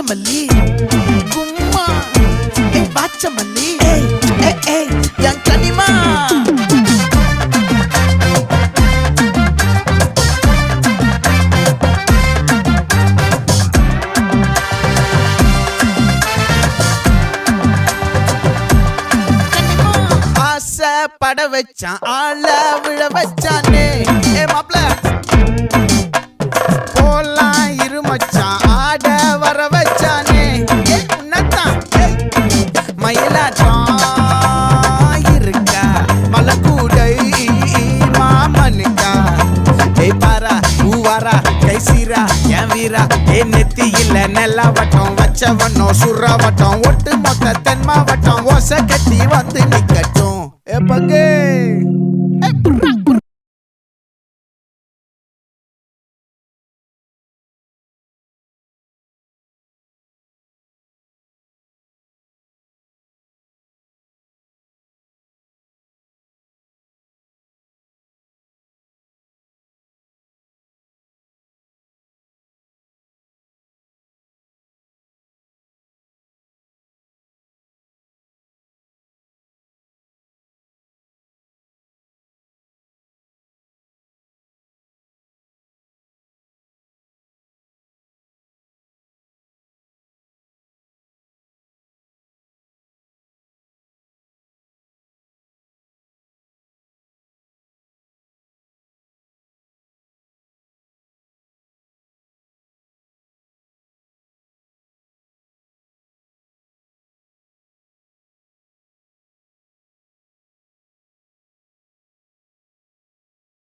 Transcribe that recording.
வாங்கமல்லி கும்மா ஏ பாச்சமல்லி. ஏய். ஏய் ஏய் என் கனிமா. ஆசை பட வச்சான் ஆள விழ வச்சானே. சீரா என் வீரா? என் நெத்தியில் இல்ல நெல்லா வட்டம் வச்ச வண்ணம் வட்டம் ஒட்டு மொத்த தென் மாவட்டம் ஓசை கட்டி வந்து நிக்கட்டும்